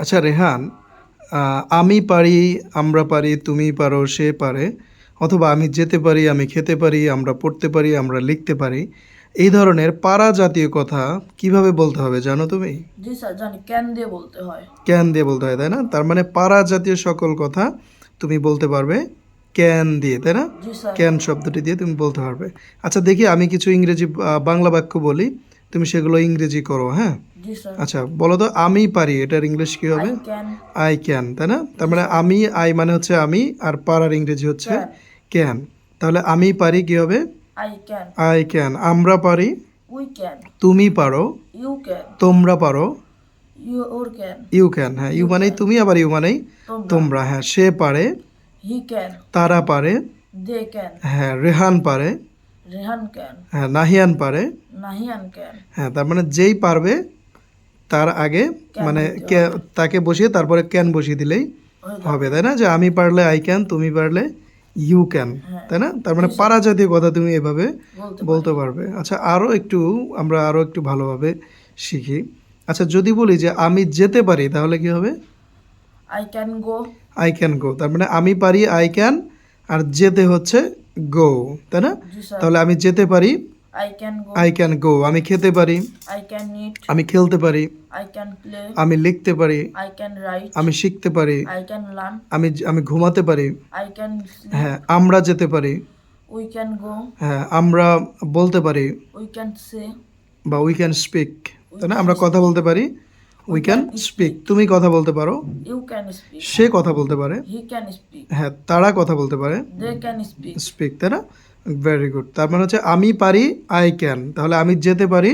আচ্ছা রেহান আমি পারি আমরা পারি তুমি পারো সে পারে অথবা আমি যেতে পারি আমি খেতে পারি আমরা পড়তে পারি আমরা লিখতে পারি। এই ধরনের পারা জাতীয় কথা কীভাবে বলতে হবে জানো তুমি? জি স্যার জানি। ক্যান দিয়ে বলতে হয়। ক্যান দিয়ে বলতে হয় তাই না? তার মানে পারা জাতীয় সকল কথা তুমি বলতে পারবে ক্যান দিয়ে তাই না? ক্যান শব্দটি দিয়ে তুমি বলতে পারবে। আচ্ছা দেখি আমি কিছু ইংরেজি বাংলা বাক্য বলি। তুমি সেগুলো ইংরেজি করো হ্যাঁ? আচ্ছা বলো তো আমি পারি এটার ইংলিশ কি হবে? আই ক্যান তাই না? তার মানে আমি আই মানে হচ্ছে আমি আর পারার ইংরেজি হচ্ছে ক্যান তাহলে আমি পারি কি হবে? আই ক্যান আমরা পারি? তুমি পারো। তোমরা পারো। ইউ ক্যান হ্যাঁ ইউ মানেই তুমি আবার ইউ মানেই তোমরা। তোমরা হ্যাঁ সে পারে। তারা পারে। হ্যাঁ রেহান পারে। রেহান ক্যান হ্যাঁ নাহিয়ান পারে। নাহিয়ান ক্যান হ্যাঁ তার মানে যেই পারবে তার আগে মানে কে- তাকে বসিয়ে তারপরে ক্যান বসিয়ে দিলেই হবে তাই না? যে আমি পারলে আই ক্যান তুমি পারলে ইউ ক্যান তাই না? তার মানে পারা জাতীয় কথা তুমি এভাবে বলতে বলতে পারবে। আচ্ছা আরও একটু আমরা আরও একটু ভালোভাবে শিখি। আচ্ছা যদি বলি যে আমি যেতে পারি তাহলে কি হবে? I can go I can go তার মানে আমি পারি আই ক্যান আর যেতে হচ্ছে গো তাই না? তাহলে আমি যেতে পারি। আই ক্যান গো আমি খেতে পারি। আমি খেলতে পারি। আমি লিখতে পারি। আমি শিখতে পারি। আমি আমি ঘুমাতে পারি। হ্যাঁ আমরা যেতে পারি। উই ক্যান গো হ্যাঁ আমরা বলতে পারি। উই ক্যান সে বা উই ক্যান স্পিক তাই না? আমরা কথা বলতে পারি। উই ক্যান স্পিক তুমি কথা বলতে পারো। ইউ ক্যান স্পিক সে কথা বলতে পারে। হি ক্যান স্পিক হ্যাঁ তারা কথা বলতে পারে। দে ক্যান স্পিক স্পিক তাই না? ভেরি গুড তার মানে হচ্ছে আমি পারি আই ক্যান তাহলে আমি যেতে পারি?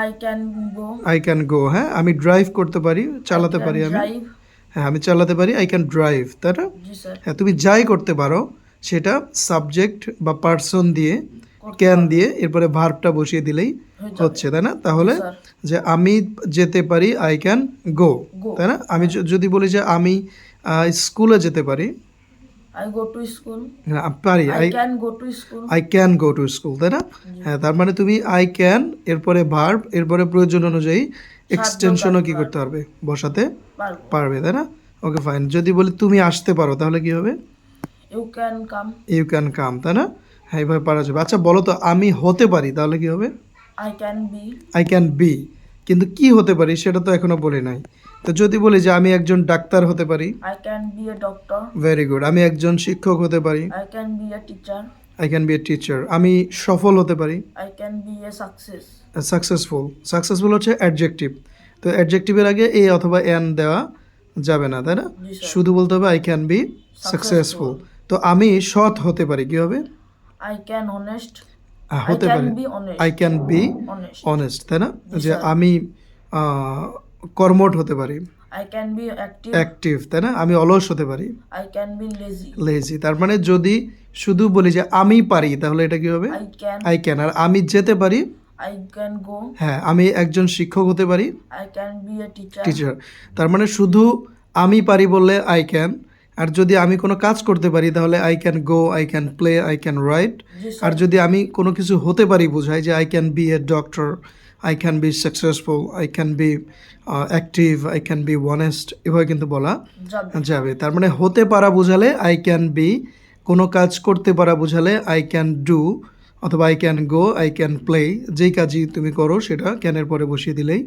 I can go I can go হ্যাঁ? আমি ড্রাইভ করতে পারি চালাতে পারি আমি। হ্যাঁ আমি চালাতে পারি আই ক্যান ড্রাইভ তাই না? হ্যাঁ তুমি যাই করতে পারো সেটা সাবজেক্ট বা পার্সন দিয়ে ক্যান দিয়ে এরপরে ভার্বটা বসিয়ে দিলেই হচ্ছে তাই না? তাহলে যে আমি যেতে পারি আই ক্যান গো তাই না? আমি যদি বলি যে আমি স্কুলে যেতে পারি আই গো টু স্কুল পারি I I can go to school I can go to school তাই না? হ্যাঁ তার মানে তুমি আই ক্যান এরপরে ভার্ব এরপরে প্রয়োজন অনুযায়ী এক্সটেনশনও কি করতে পারবে? বসাতে পারবে। তাই না? ওকে ফাইন যদি বলি তুমি আসতে পারো তাহলে কি হবে? You can come you can come তাই না? হ্যাঁ এইভাবে পারা যাবে। আচ্ছা বলো তো আমি হতে পারি তাহলে কি হবে? I can be I can be কিন্তু কি হতে পারি সেটা তো এখনও বলি নাই। তো যদি বলি যে আমি একজন ডাক্তার হতে পারি I can be a doctor very good আমি একজন শিক্ষক হতে পারি I can be a teacher I can be a teacher আমি সফল হতে পারি I can be a success successful successful হচ্ছে অ্যাডজেক্টিভ তো অ্যাডজেক্টিভের আগে এ অথবা এন দেওয়া যাবে না তাই না? শুধু বলতে হবে আই ক্যান বি সাকসেসফুল তো আমি সৎ হতে পারি কি হবে? আই ক্যান অনেস্ট হতে পারি। আই ক্যান বি অনেস্ট তাই না? যে আমি কর্মঠ হতে পারি। I can be active active তাই না? আমি অলস হতে পারি। I can be lazy lazy তার মানে যদি শুধু বলি যে আমি পারি তাহলে এটা কি হবে? আই ক্যান আই ক্যান আর আমি যেতে পারি? আই ক্যান গো হ্যাঁ আমি একজন শিক্ষক হতে পারি। I can be a teacher teacher তার মানে শুধু আমি পারি বললে আই ক্যান আর যদি আমি কোনো কাজ করতে পারি তাহলে I can go I can play I can write আর যদি আমি কোনো কিছু হতে পারি বোঝাই যে I can be a doctor I can be successful I can be active I can be honest এভাবে কিন্তু বলা যাবে যাবে তার মানে হতে পারা বোঝালে আই ক্যান বি কোনো কাজ করতে পারা বোঝালে আই ক্যান ডু অথবা I can go I can play যেই কাজই তুমি করো সেটা ক্যানের পরে বসিয়ে দিলেই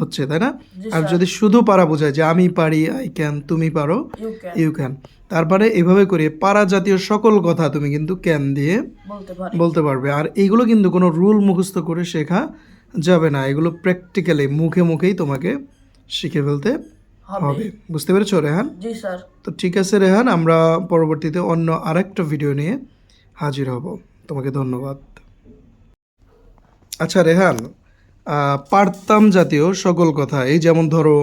হচ্ছে তাই না? আর যদি শুধু পারা বোঝায় যে আমি পারি আই ক্যান তুমি পারো ইউ ক্যান তারপরে এভাবে করে পারা জাতীয় সকল কথা তুমি কিন্তু ক্যান দিয়ে বলতে পারবে। আর এইগুলো কিন্তু কোনো রুল মুখস্থ করে শেখা যাবে না। এগুলো প্র্যাকটিক্যালি মুখে মুখেই তোমাকে শিখে ফেলতে হবে। বুঝতে পেরেছ রেহান? জি স্যার তো ঠিক আছে রেহান আমরা পরবর্তীতে অন্য আরেকটা ভিডিও নিয়ে হাজির হব। তোমাকে ধন্যবাদ। আচ্ছা রেহান পারতাম জাতীয় সকল কথা। এই যেমন ধরো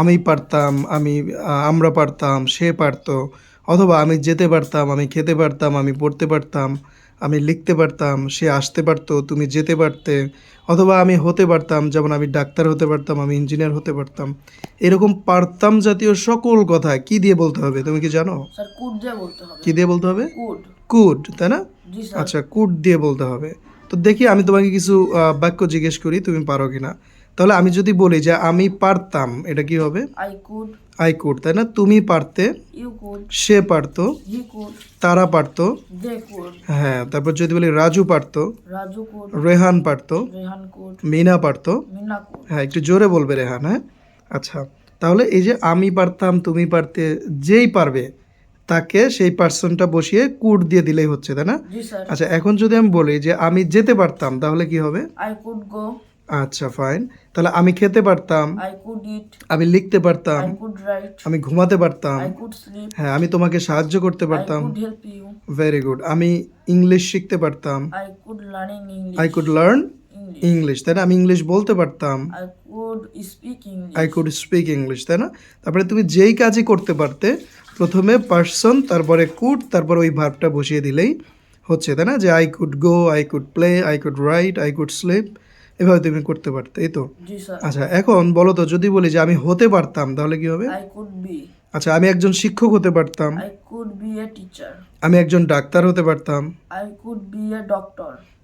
আমি পারতাম আমি আমরা পারতাম সে পারতো অথবা আমি যেতে পারতাম আমি খেতে পারতাম আমি পড়তে পারতাম আমি লিখতে পারতাম সে আসতে পারতো তুমি যেতে পারতে অথবা আমি হতে পারতাম যেমন আমি ডাক্তার হতে পারতাম আমি ইঞ্জিনিয়ার হতে পারতাম। এরকম পারতাম জাতীয় সকল কথা কি দিয়ে বলতে হবে তুমি কি জানো? স্যার কুড দিয়ে বলতে হবে। কি দিয়ে বলতে হবে? কুড কুড তাই না? আচ্ছা কুড দিয়ে বলতে হবে। তো দেখি আমি তোমাকে কিছু বাক্য জিজ্ঞেস করি তুমি পারো কিনা। তাহলে আমি যদি বলি যে আমি পারতাম এটা কি হবে? আই কুড তাই না? তুমি পারতে সে পারতো তারা পারতো হ্যাঁ তারপর যদি বলি রাজু পারতো রেহান পারতো মিনা পারতো. হ্যাঁ একটু জোরে বলবে রেহান হ্যাঁ? আচ্ছা তাহলে এই যে আমি পারতাম তুমি পারতে যেই পারবে তাকে সেই পার্সনটা বসিয়ে কুট দিয়ে দিলেই হচ্ছে তাই না? আচ্ছা এখন যদি আমি বলি যে আমি যেতে পারতাম তাহলে কি হবে? আচ্ছা ফাইন তাহলে আমি খেতে পারতাম। আমি লিখতে পারতাম। আমি ঘুমাতে পারতাম। হ্যাঁ আমি তোমাকে সাহায্য করতে পারতাম। ভেরি গুড আমি ইংলিশ শিখতে পারতাম। আই কুড লার্ন ইংলিশ তাই না? আমি ইংলিশ বলতে পারতাম। আই কুড স্পিক ইংলিশ তাই না? তারপরে তুমি যেই কাজই করতে পারতে প্রথমে পার্সন তারপরে কুড তারপর ওই ভাবটা বসিয়ে দিলেই হচ্ছে তাই না? যে I could go I could play I could write I could sleep এভাবে তুমি করতে পারতে এই তো? আচ্ছা এখন বলো তো যদি বলি যে আমি হতে পারতাম তাহলে কি হবে? আচ্ছা আমি একজন শিক্ষক হতে পারতাম। আমি একজন ডাক্তার হতে পারতাম।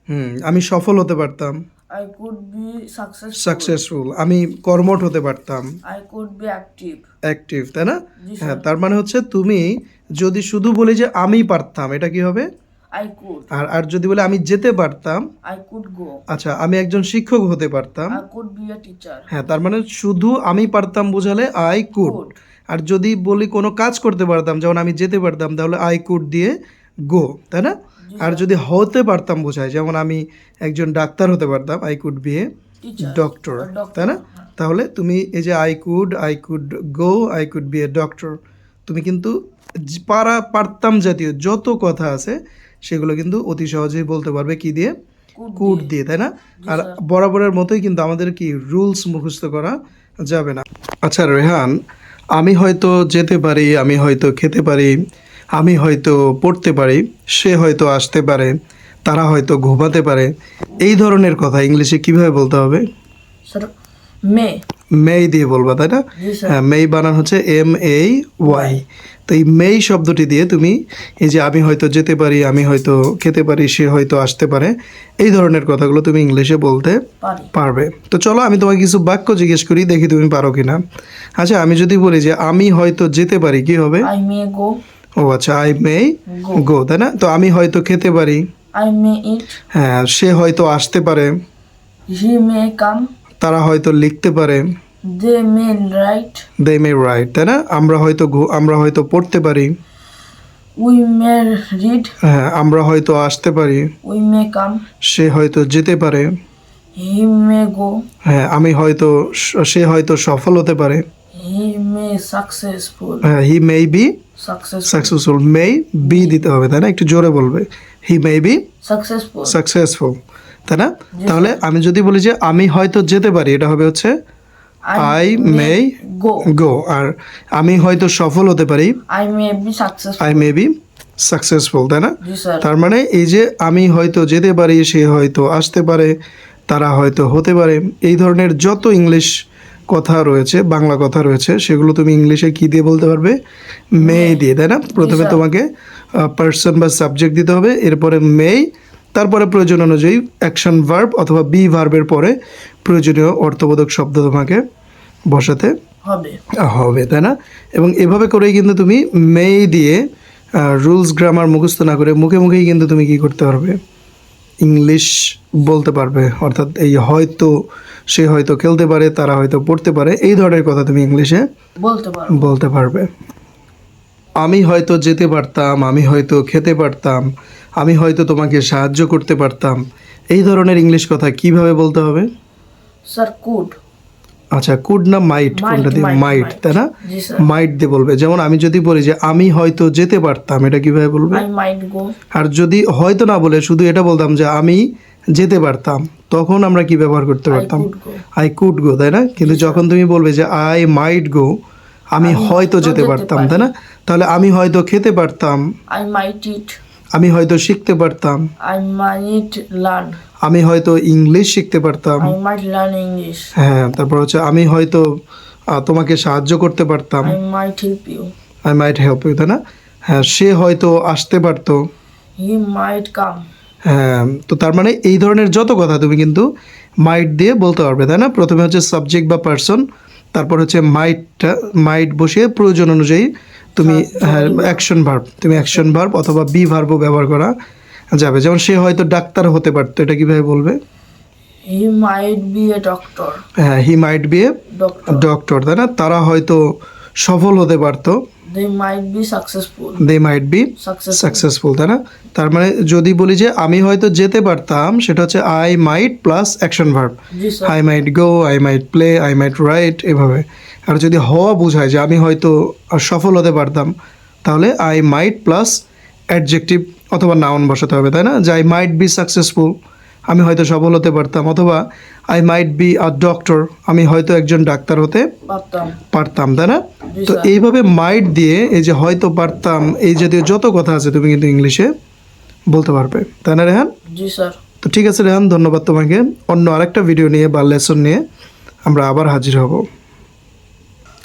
হুম আমি সফল হতে পারতাম। I could be successful, successful আমি কর্মঠ হতে পারতাম। I could be active, active তাই না? হ্যাঁ তার মানে হচ্ছে তুমি যদি শুধু বলি যে আমি পারতাম এটা কি হবে? I could, আর আর যদি বলে আমি যেতে পারতাম I could go, আচ্ছা আমি একজন শিক্ষক হতে পারতাম। I could be a teacher, হ্যাঁ তার মানে শুধু আমি পারতাম বোঝালে আই কুড আর যদি বলি কোনো কাজ করতে পারতাম যেমন আমি যেতে পারতাম তাহলে আই কুড দিয়ে গো তাই না? আর যদি হতে পারতাম বোঝায় যেমন আমি একজন ডাক্তার হতে পারতাম I could be a doctor তাই না? তাহলে তুমি এই যে I could I could go I could be a doctor তুমি কিন্তু পারা পারতাম জাতীয় যত কথা আছে সেগুলো কিন্তু অতি সহজেই বলতে পারবে কি দিয়ে? কুড দিয়ে। তাই না? আর বরাবরের মতোই কিন্তু আমাদের কি রুলস মুখস্থ করা যাবে না। আচ্ছা রেহান আমি হয়তো যেতে পারি আমি হয়তো খেতে পারি আমি হয়তো পড়তে পারি সে হয়তো আসতে পারে তারা হয়তো ঘুমাতে পারে। এই ধরনের কথা ইংলিশে কীভাবে বলতে হবে? May, মেই দিয়ে বলবা তাই না? হ্যাঁ মেই বানান হচ্ছে এম এ ওয়াই। তো এই মেই শব্দটি দিয়ে তুমি এই যে আমি হয়তো যেতে পারি আমি হয়তো খেতে পারি সে হয়তো আসতে পারে এই ধরনের কথাগুলো তুমি ইংলিশে বলতে পারবে। তো চলো আমি তোমাকে কিছু বাক্য জিজ্ঞেস করি দেখি তুমি পারো কিনা। আচ্ছা আমি যদি বলি যে আমি হয়তো যেতে পারি কি হবে? I may go, ও আচ্ছা আই মে গো তাই না? তো আমি হয়তো খেতে পারি। আই মে eat, হ্যাঁ সে হয়তো আসতে পারে। হি মে কাম তারা হয়তো লিখতে পারে। They may write they may write তাই না? আমরা হয়তো আমরা হয়তো পড়তে পারি। উই মে read, হ্যাঁ আমরা হয়তো আসতে পারি। উই মে কাম সে হয়তো যেতে পারে। হি মে গো হ্যাঁ আমি হয়তো সে হয়তো সফল হতে পারে। হি মে সাকসেসফুল হ্যাঁ he may be successful may be দিতে হবে তাই না? একটু জোরে বলবে। হি মে বি সাকসেসফুল তাই না? তাহলে আমি যদি বলি যে আমি হয়তো যেতে পারি এটা হবে হচ্ছে আই মে গো আর আমি হয়তো সফল হতে পারি। I may be successful, I may be successful তাই না? তার মানে এই যে আমি হয়তো যেতে পারি সে হয়তো আসতে পারে তারা হয়তো হতে পারে। এই ধরনের যত ইংলিশ কথা রয়েছে বাংলা কথা রয়েছে সেগুলো তুমি ইংলিশে কি দিয়ে বলতে পারবে? মে দিয়ে তাই না? প্রথমে তোমাকে পার্সন বা সাবজেক্ট দিতে হবে এরপরে মে তারপরে প্রয়োজন অনুযায়ী অ্যাকশন ভার্ব অথবা বি ভার্বের পরে প্রয়োজনীয় অর্থবোধক শব্দ তোমাকে বসাতে হবে, হবে তাই না? এবং এভাবে করেই কিন্তু তুমি মেই দিয়ে রুলস গ্রামার মুখস্থ না করে মুখে মুখেই কিন্তু তুমি কি করতে পারবে? ইংলিশ বলতে পারবে অর্থাৎ এই হয়তো সে হয়তো খেলতে পারে তারা হয়তো পড়তে পারে এই ধরনের কথা তুমি ইংলিশে বলতে পারবে। আমি হয়তো যেতে পারতাম আমি হয়তো খেতে পারতাম আমি হয়তো তোমাকে সাহায্য করতে পারতাম এই ধরনের ইংলিশ কথা কীভাবে বলতে হবে? স্যার could, আচ্ছা কুড না মাইট কোনটা দিয়ে মাইট তাই না? মাইট দিয়ে বলবে। যেমন আমি যদি বলি যে আমি হয়তো যেতে পারতাম এটা কীভাবে বলবে? আর যদি হয়তো না বলে শুধু এটা বলতাম যে আমি যেতে পারতাম তখন আমরা কি ব্যবহার করতে পারতাম? আই কুড গো তাই না? কিন্তু যখন তুমি বলবে যে আই মাইট গো আমি হয়তো যেতে পারতাম তাই না? তাহলে আমি হয়তো খেতে পারতাম I might eat, আমি হয়তো শিখতে পারতাম। I might learn, আমি হয়তো ইংলিশ শিখতে পারতাম। I might learn English, হ্যাঁ তারপর হচ্ছে আমি হয়তো আহ, তোমাকে সাহায্য করতে পারতাম। I might help you, I might help you তাই না? হ্যাঁ সে হয়তো আসতে পারতো। He might come, হ্যাঁ তো তার মানে এই ধরনের যত কথা তুমি কিন্তু মাইট দিয়ে বলতে পারবে তাই না? প্রথমে হচ্ছে সাবজেক্ট বা পার্সন তারপর হচ্ছে মাইটটা মাইট বসিয়ে প্রয়োজন অনুযায়ী তুমি হ্যাঁ অ্যাকশন ভার্ব তুমি অ্যাকশন ভার্ব অথবা বি ভার্বও ব্যবহার করা। যাবে। যেমন সে হয়তো ডাক্তার হতে পারতো এটা কীভাবে বলবে? He might be a doctor. হ্যাঁ হি মাইট বি এ ডক্টর তাই না? তারা হয়তো সফল হতে পারতো। Be successful. They might be successful তাই না? তার মানে যদি বলি যে আমি হয়তো যেতে পারতাম সেটা হচ্ছে I might plus action verb I might go I might play I might write এভাবে। আর যদি হওয়া বোঝায় যে আমি হয়তো সফল হতে পারতাম তাহলে আই মাইট প্লাস অ্যাডজেক্টিভ অথবা নাউন বসাতে হবে তাই না? যে আই মাইট বি সাকসেসফুল আমি হয়তো সফল হতে পারতাম অথবা I might be a doctor আমি হয়তো একজন ডাক্তার হতে পারতাম। তাই না? তো এইভাবে মাইট দিয়ে এই যে হয়তো পারতাম এই জাতীয় যত কথা আছে তুমি কিন্তু ইংলিশে বলতে পারবে তাই না রেহান? জি স্যার। তো ঠিক আছে রেহান ধন্যবাদ তোমাকে। অন্য আরেকটা ভিডিও নিয়ে বা লেসন নিয়ে আমরা আবার হাজির হব।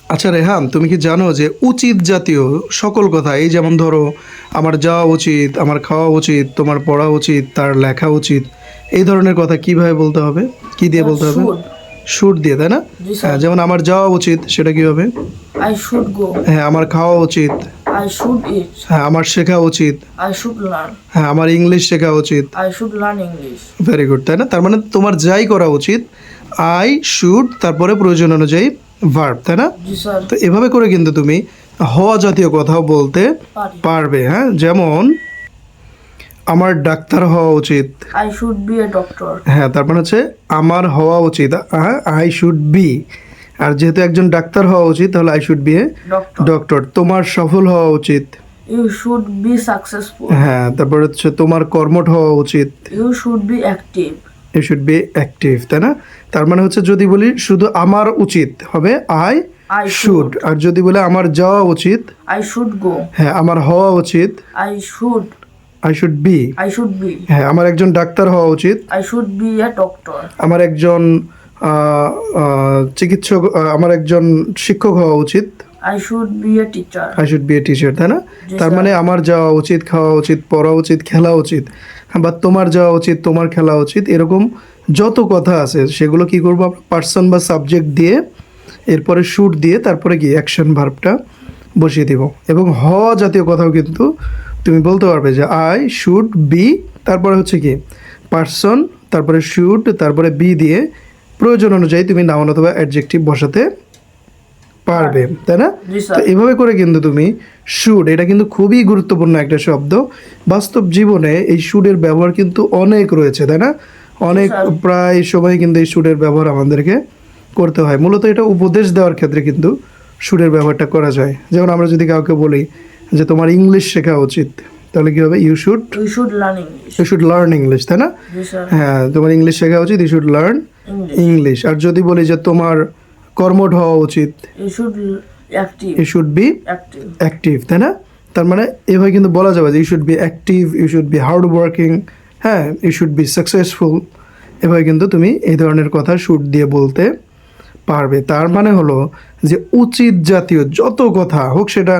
আচ্ছা রেহান তুমি কি জানো যে উচিত জাতীয় সকল কথা এই যেমন ধরো আমার যাওয়া উচিত আমার খাওয়া উচিত তোমার পড়া উচিত তার লেখা উচিত এই ধরনের কথা কীভাবে বলতে হবে কি দিয়ে বলতে হবে. শুট দিয়ে তাই না হ্যাঁ যেমন আমার যাওয়া উচিত সেটা কি হবে I should go. হ্যাঁ আমার খাওয়া উচিত I should eat. হ্যাঁ আমার শেখা উচিত I should learn. হ্যাঁ আমার ইংলিশ শেখা উচিত I should learn English. Very good তাই না তার মানে তোমার যাই করা উচিত আই শুড তারপরে প্রয়োজন অনুযায়ী ভার্ব তাই না? তো এভাবে করে কিন্তু তুমি হওয়া জাতীয় কথাও বলতে পারবে। হ্যাঁ? যেমন আমার ডাক্তার হওয়া উচিত। I should be a doctor হ্যাঁ তারপর হচ্ছে আমার হওয়া উচিত। আই শুড বি আর যেহেতু একজন ডাক্তার হওয়া উচিত তাহলে I should be a doctor তোমার সফল হওয়া উচিত। You should be successful. হ্যাঁ তারপর হচ্ছে তোমার কর্মঠ হওয়া উচিত। You should be active. You should be active তাই না তার মানে হচ্ছে যদি বলি শুধু আমার উচিত হবে আই শুড আর যদি বলে আমার যাওয়া উচিত I should go. হ্যাঁ আমার হওয়া উচিত I should. I should be I should be. হ্যাঁ আমার একজন ডাক্তার হওয়া উচিত I should be a doctor. আমার একজন চিকিৎসক আমার একজন শিক্ষক হওয়া উচিত I should be a teacher. I should be a teacher তাই না? তার মানে আমার যাওয়া উচিত খাওয়া উচিত পড়া উচিত খেলা উচিত। বা তোমার যাওয়া উচিত তোমার খেলা উচিত এরকম যত কথা আছে সেগুলো কি করব পার্সন বা সাবজেক্ট দিয়ে এরপরে শুট দিয়ে তারপরে কি অ্যাকশন ভার্বটা বসিয়ে দিব। এবং হ জাতীয় কথাও কিন্তু তুমি বলতে পারবে যে আই শুড বি তারপরে হচ্ছে কি? পার্সন তারপরে শুড তারপরে বি দিয়ে প্রয়োজন অনুযায়ী তুমি নাউন অথবা অ্যাডজেক্টিভ বসাতে পারবে তাই না? তো এভাবে করে কিন্তু তুমি শুড এটা কিন্তু খুবই গুরুত্বপূর্ণ একটা শব্দ। বাস্তব জীবনে এই শুডের ব্যবহার কিন্তু অনেক রয়েছে তাই না? অনেক প্রায় সময় কিন্তু এই শুডের ব্যবহার আমাদেরকে করতে হয়। মূলত এটা উপদেশ দেওয়ার ক্ষেত্রে কিন্তু শুডের ব্যবহারটা করা যায়। যেমন আমরা যদি কাউকে বলি যে তোমার ইংলিশ শেখা উচিত তাহলে কি হবে? You should learn English. You should learn English তাই না? হ্যাঁ তোমার ইংলিশ শেখা উচিত ইউ শুড লার্ন ইংলিশ আর যদি বলি যে তোমার কর্মঠ হওয়া উচিত. ইউ শুড বি অ্যাক্টিভ তাই না? তার মানে এভাবে কিন্তু বলা যাবে যে you should be active you should be hard working হ্যাঁ ইউ শুড বি সাকসেসফুল এভাবে কিন্তু তুমি এই ধরনের কথা শুড দিয়ে বলতে পারবে। তার মানে হলো যে উচিত জাতীয় যত কথা হোক সেটা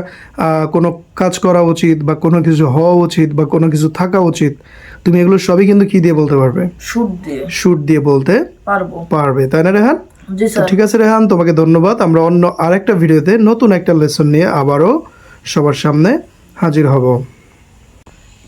কোনো কাজ করা উচিত বা কোনো কিছু হওয়া উচিত বা কোনো কিছু থাকা উচিত তুমি এগুলো সবই কিন্তু কি দিয়ে বলতে পারবে? Should দিয়ে। শুড দিয়ে বলতে পারব। পারবে তাই না রেহান? ঠিক আছে রেহান তোমাকে ধন্যবাদ। আমরা অন্য আরেকটা ভিডিওতে নতুন একটা লেসন নিয়ে আবারও সবার সামনে হাজির হব।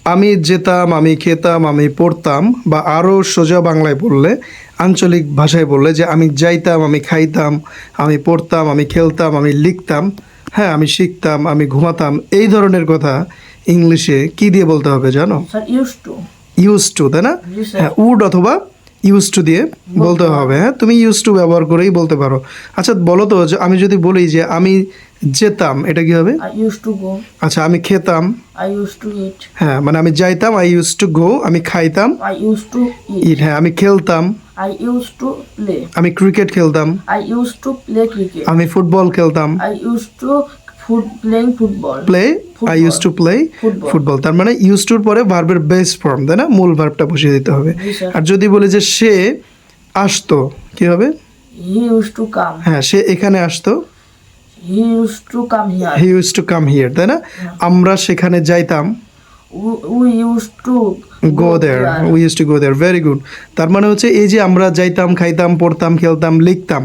আমি যেতাম আমি খেতাম আমি পড়তাম বা আরও সোজা বাংলায় বললে আঞ্চলিক ভাষায় বললে যে আমি যাইতাম আমি খাইতাম আমি পড়তাম আমি খেলতাম আমি লিখতাম হ্যাঁ আমি শিখতাম আমি ঘুমাতাম এই ধরনের কথা ইংলিশে কি দিয়ে বলতে হবে জানো? to হ্যাঁ, ইউজ টু তাই না? হ্যাঁ উড অথবা ইউজ টু দিয়ে বলতে হবে হ্যাঁ? তুমি ইউজ টু ব্যবহার করেই বলতে পারো। আচ্ছা বলো তো যে আমি যদি বলি যে আমি যেতাম এটা কি হবে? আচ্ছা আমি খেতাম। I used to eat হ্যাঁ মানে আমি যাইতাম আই ইউজ টু গো আমি খাইতাম। I used ইট হ্যাঁ আমি খেলতাম। I used to play আমি ক্রিকেট খেলতাম। I used to play cricket আমি ফুটবল খেলতাম। I used to play I. Used to play football তার মানে ইউজ টুর পরে ভার্বের বেস ফর্ম তাই না? মূল ভার্বটা বসিয়ে দিতে হবে। আর যদি বলি যে সে আসতো কি হবে? হ্যাঁ সে এখানে আসতো। He used to come here তাই না? আমরা সেখানে যাইতাম। We used to go there we used to go there very good তার মানে হচ্ছে এই যে আমরা যাইতাম খাইতাম পড়তাম খেলতাম লিখতাম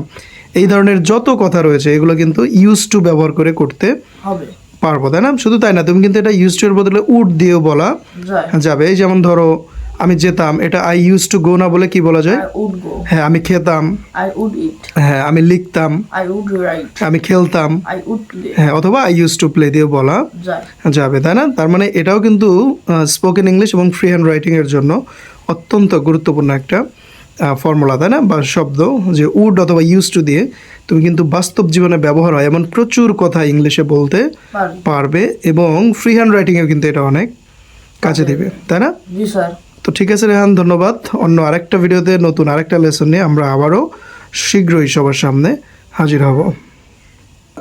এই ধরনের যত কথা রয়েছে এগুলো কিন্তু ইউজ টু ব্যবহার করে করতে হবে। পারব তাই না? শুধু তাই না তুমি কিন্তু এটা ইউজ টু এর বদলে উড দিয়েও বলা যাবে। এই যেমন ধরো আমি যেতাম এটা আই ইউজ টু গো না বলে কি বলা যায়? হ্যাঁ আমি খেতাম। হ্যাঁ আমি লিখতাম। আমি খেলতাম। হ্যাঁ অথবা আই ইউজ টু প্লে দিয়ে বলা যাবে তাই না? তার মানে এটাও কিন্তু স্পোকেন ইংলিশ এবং ফ্রি হ্যান্ড রাইটিংয়ের জন্য অত্যন্ত গুরুত্বপূর্ণ একটা ফর্মুলা তাই না? বা শব্দ যে উড অথবা ইউজ টু দিয়ে তুমি কিন্তু বাস্তব জীবনে ব্যবহার হয়। এমন প্রচুর কথা ইংলিশে বলতে পারবে। এবং ফ্রি হ্যান্ড রাইটিংয়েও কিন্তু এটা অনেক কাজে দেবে তাই না? স্যার। তো ঠিক আছে রেহান ধন্যবাদ। অন্য আরেকটা ভিডিওতে নতুন আরেকটা লেসন নিয়ে আমরা আবারও শীঘ্রই সবার সামনে হাজির হব।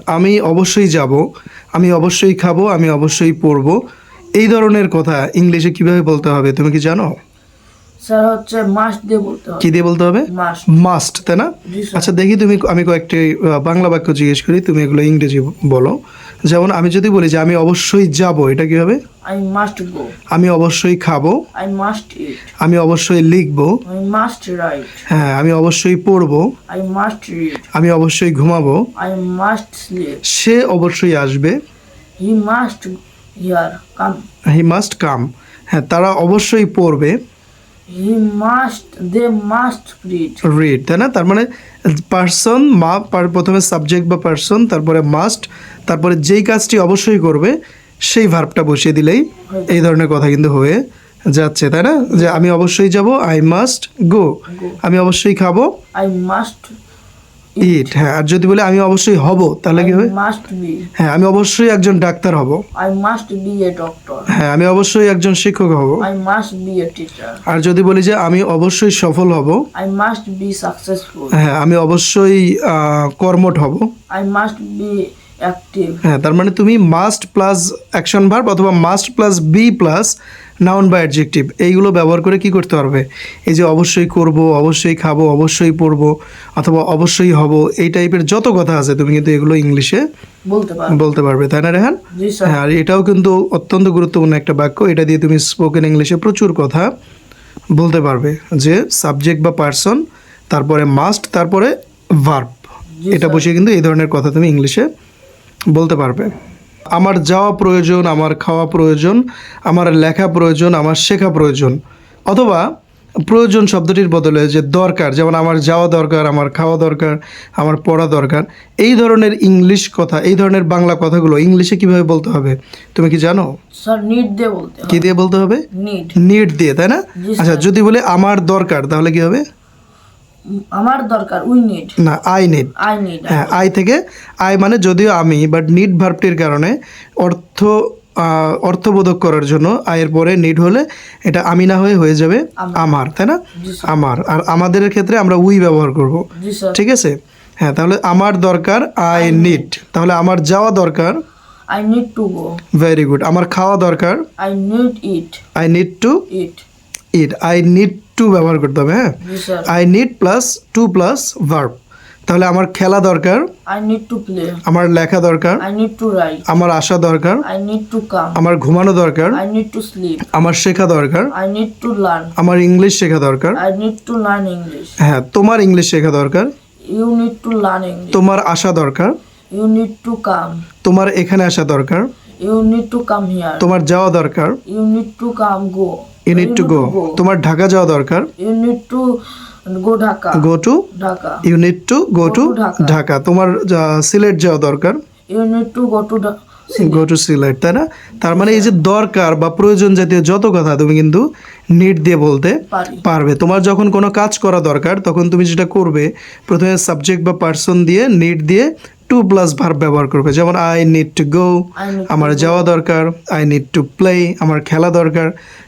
আমি অবশ্যই যাব আমি অবশ্যই খাব আমি অবশ্যই পড়ব। এই ধরনের কথা ইংলিশে কীভাবে বলতে হবে তুমি কি জানো? স্যার হচ্ছে মাস দিয়ে বলতে হবে। কি দিয়ে বলতে হবে? মাস্ট তাই না? আচ্ছা দেখি তুমি আমি কয়েকটি বাংলা বাক্য জিজ্ঞেস করি তুমি এগুলো ইংরেজি বলো। যেমন আমি যদি বলি যে আমি অবশ্যই যাব এটা কি হবে I must go আমি অবশ্যই খাব। I must eat আমি অবশ্যই লিখব। I must write হ্যাঁ আমি অবশ্যই পড়ব। I must read আমি অবশ্যই ঘুমাবো। I must sleep সে অবশ্যই আসবে। He must here come he must come হ্যাঁ তারা অবশ্যই পড়বে। He must they must read. Read তাই না? তার মানে পার্সন মা প্রথমে সাবজেক্ট বা পার্সন তারপরে মাস্ট তারপরে যেই কাজটি অবশ্যই করবে সেই ভার্বটা বসিয়ে দিলেই এই ধরনের কথা কিন্তু হয়ে যাচ্ছে তাই না? যে আমি অবশ্যই যাব আই মাস্ট গো আমি অবশ্যই খাব। আই must ইট হ্যাঁ আর যদি বলে আমি অবশ্যই হব তাহলে কি হবে? must be. হ্যাঁ আমি অবশ্যই একজন ডাক্তার হব। I must be a doctor হ্যাঁ আমি অবশ্যই একজন শিক্ষক হব। I must be a teacher. আর যদি বলি যে আমি অবশ্যই সফল হব আই মাস্ট বি successful. হ্যাঁ আমি অবশ্যই কর্মঠ হব। I must be active. হ্যাঁ তার মানে তুমি মাস্ট প্লাস অ্যাকশন ভার্ব অথবা must plus be plus noun বা অ্যাডজেক্টিভ এইগুলো ব্যবহার করে কি করতে পারবে? এই যে অবশ্যই করব অবশ্যই খাব অবশ্যই পড়ব অথবা অবশ্যই হব এই টাইপের যত কথা আছে তুমি কিন্তু এগুলো ইংলিশে বলতে পারবে তাই না রেহান? হ্যাঁ আর এটাও কিন্তু অত্যন্ত গুরুত্বপূর্ণ একটা বাক্য এটা দিয়ে তুমি স্পোকেন ইংলিশে প্রচুর কথা বলতে পারবে যে সাবজেক্ট বা পার্সন তারপরে মাস্ট তারপরে ভার্ব এটা বসে কিন্তু এই ধরনের কথা তুমি ইংলিশে বলতে পারবে। আমার যাওয়া প্রয়োজন আমার খাওয়া প্রয়োজন আমার লেখা প্রয়োজন আমার শেখা প্রয়োজন। অথবা প্রয়োজন শব্দটির বদলে যে দরকার যেমন আমার যাওয়া দরকার আমার খাওয়া দরকার আমার পড়া দরকার এই ধরনের ইংলিশ কথা এই ধরনের বাংলা কথাগুলো ইংলিশে কীভাবে বলতে হবে? তুমি কি জানো? স্যার নিড দিয়ে বলতে কি দিয়ে বলতে হবে? নিড নিড দিয়ে তাই না? আচ্ছা যদি বলে আমার দরকার তাহলে কি হবে? আমার দরকার উই নিড না আই নিড আই নিড হ্যাঁ আই থেকে আই মানে যদিও আমি বাট নিড ভার্বটির কারণে অর্থ অর্থবোধক করার জন্য আয়ের পরে নিড হলে এটা আমি না হয়ে হয়ে যাবে আমার। তাই না? আমার। আর আমাদের ক্ষেত্রে আমরা উই ব্যবহার করব। ঠিক আছে? হ্যাঁ তাহলে আমার দরকার আই নিড তাহলে আমার যাওয়া দরকার I need to go very good আমার খাওয়া দরকার I need eat I need to eat eat I need to ব্যবহার করতে হবে হ্যাঁ I need plus to plus verb তাহলে আমার খেলা দরকার আই নিড টু প্লে আমার লেখা দরকার আই নিড টু রাইট আমার আসা দরকার আই নিড টু কাম আমার ঘুমানো দরকার আই নিড টু স্লিপ আমার শেখা দরকার আই নিড টু লার্ন আমার ইংলিশ শেখা দরকার I need to learn English হ্যাঁ তোমার ইংলিশ শেখা দরকার you need to learn English তোমার আসা দরকার ইউ নিড টু কাম তোমার এখানে আসা দরকার you need to come here তোমার যাওয়া দরকার you need to come go you need to go তোমার ঢাকা যাওয়া দরকার। You need to go Dhaka go to Dhaka you need to go to Dhaka. তোমার সিলেট যাওয়া দরকার। You need to go to go to Sylhet তাই না? তার মানে এই যে দরকার বা প্রয়োজন জাতীয় যত কথা তুমি কিন্তু নিট দিয়ে বলতে পারবে। তোমার যখন কোনো কাজ করা দরকার তখন তুমি যেটা করবে প্রথমে সাবজেক্ট বা পার্সন দিয়ে নিড দিয়ে টু প্লাস ভার্ব ব্যবহার করবে যেমন আই নিড টু গো আমার যাওয়া দরকার আই নিড টু প্লে আমার খেলা দরকার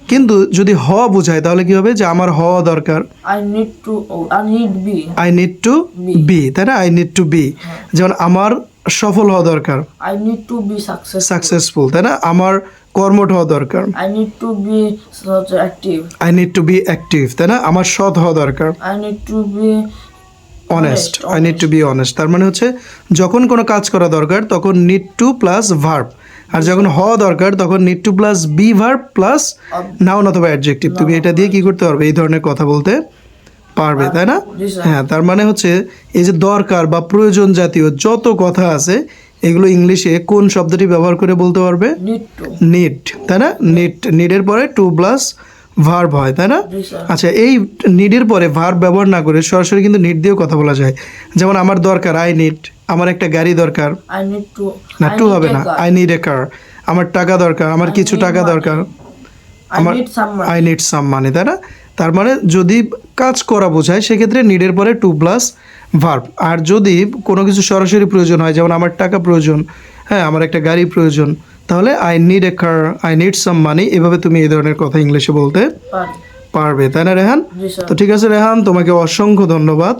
কিন্তু যদি হ বোঝায় তাহলে কি হবে যে আমার হওয়া দরকার I need to I need to be তাই না আই নিড টু বি যেমন আমার সফল হওয়া দরকার I need to be success successful তাই না আমার কর্মঠ হওয়া দরকার I need to be active I need to be active তাই না আমার সৎ হওয়া দরকার I need to be honest I need to be honest তার মানে হচ্ছে যখন কোনো কাজ করা দরকার তখন নিড টু প্লাস ভার্ব আর যখন হ দরকার তখন need to plus be verb plus noun অথবা অ্যাডজেক্টিভ তুমি এটা দিয়ে কি করতে পারবে? এই ধরনের কথা বলতে পারবে তাই না? হ্যাঁ তার মানে হচ্ছে এই যে দরকার বা প্রয়োজন জাতীয় যত কথা আছে এগুলো ইংলিশে কোন শব্দটি ব্যবহার করে বলতে পারবে? নিড তাই না? নিড নিডের পরে টু প্লাস ভার্ব হয় তাই না? আচ্ছা এই নিডের পরে ভার্ব ব্যবহার না করে সরাসরি কিন্তু নিড দিয়েও কথা বলা যায়। যেমন আমার দরকার আই নিড আমার একটা গাড়ি দরকার। না টু হবে না আই নিড এ কার আমার টাকা দরকার আমার কিছু টাকা দরকার। আমার আই নিড সাম মানে তাই না? তার মানে যদি কাজ করা বোঝায় সেক্ষেত্রে নিডের পরে টু প্লাস ভার্ব আর যদি কোনো কিছু সরাসরি প্রয়োজন হয় যেমন আমার টাকা প্রয়োজন হ্যাঁ আমার একটা গাড়ি প্রয়োজন তাহলে I need a car I need some money এভাবে তুমি এই ধরনের কথা ইংলিশে বলতে পারবে। তাই না রেহান? তো ঠিক আছে রেহান তোমাকে অসংখ্য ধন্যবাদ।